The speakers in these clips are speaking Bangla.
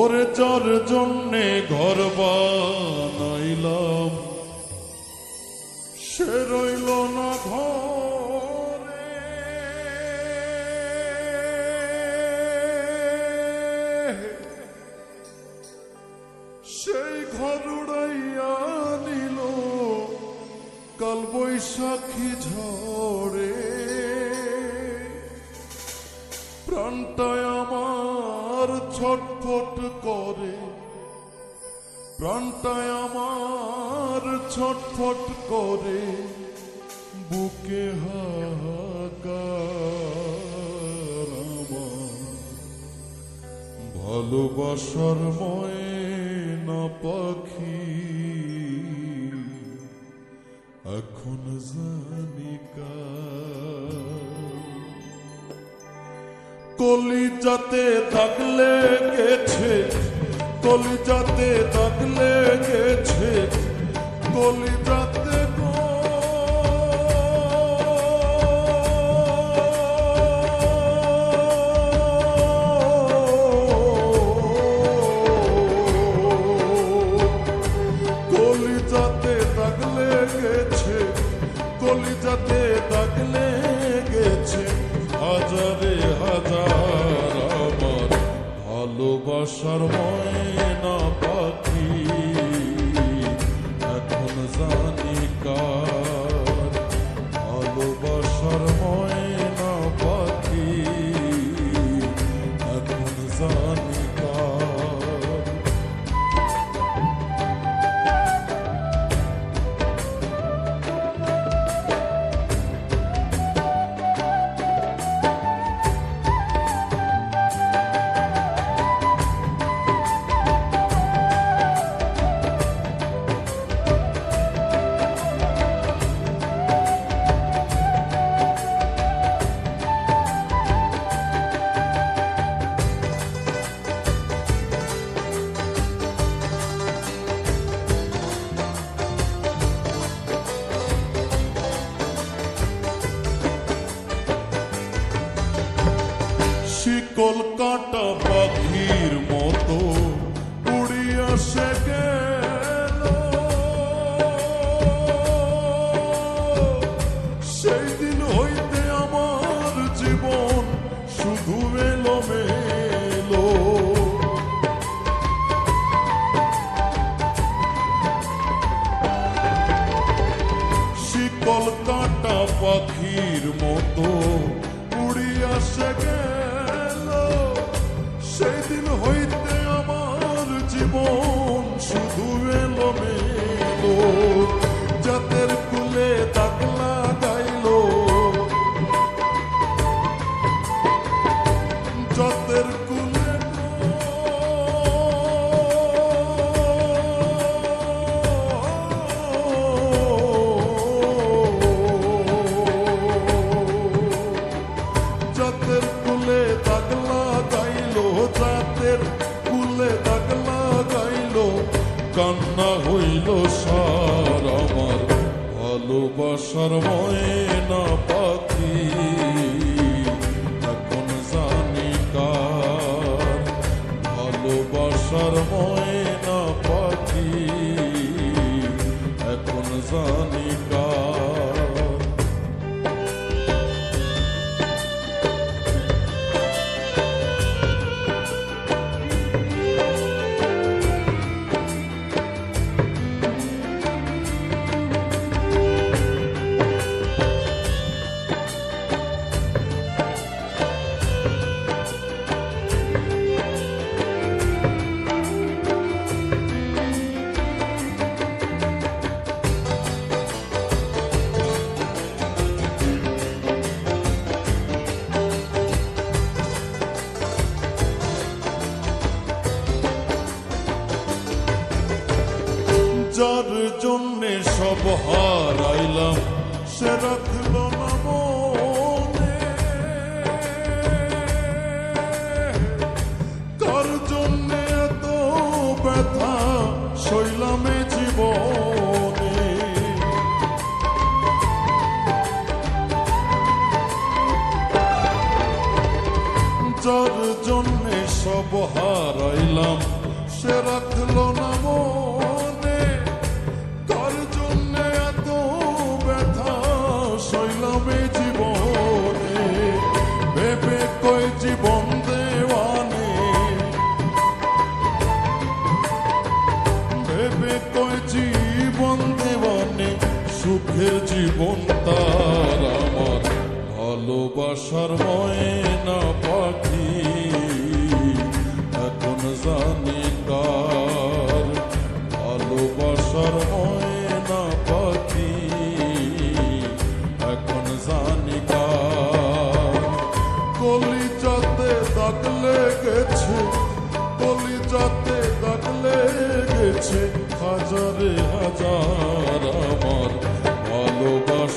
ওরে যার জন্যে ঘর বানাইলাম। সে রইল না ঘরে। সেই ঘর উড়াইয়া নিল কাল বৈশাখী ঝড়ে। প্রাণটায় আমার ছটফট করে। প্রাণটায় আমার ছটফট করে। বুকে হাহাকার আমার। ভালোবাসার ময়না পাখি। এখন জানি কলিজাতে থাকলে গেছে কলিজাতে থাকলে গেছে কলিজাতে শিকল কাটা পাখির মতো। উড়িয়া সে গেল। সেই দিন হইতে আমার জীবন শুধু এলো মেলো কাটা পাখির মতো উড়িয়া সে গেল। জীবন শুধু এলো মেলো জাতের কান্না হইল সার আমার। ভালোবাসার ময়না পাখি। এখন জানি কার। ভালোবাসার ময়না পাখি। এখন জানি জন্যে সব হারাইলাম। সে রাখল না মনে জন্যে এত ব্যথা? শৈলামে জীবনে। যার জন্যে সব হারাইলাম হারাইলাম, সে রাখল সুখের জীবন তার আমার, ভালোবাসার ময়না পাখি। এখন জানি কার ভালোবাসার ময়না পাখি। এখন জানি কার কলিজাতে দাগ লেগেছে, কলিজাতে দাগ লেগেছে, হাজারে হাজার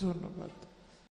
ধন্যবাদ।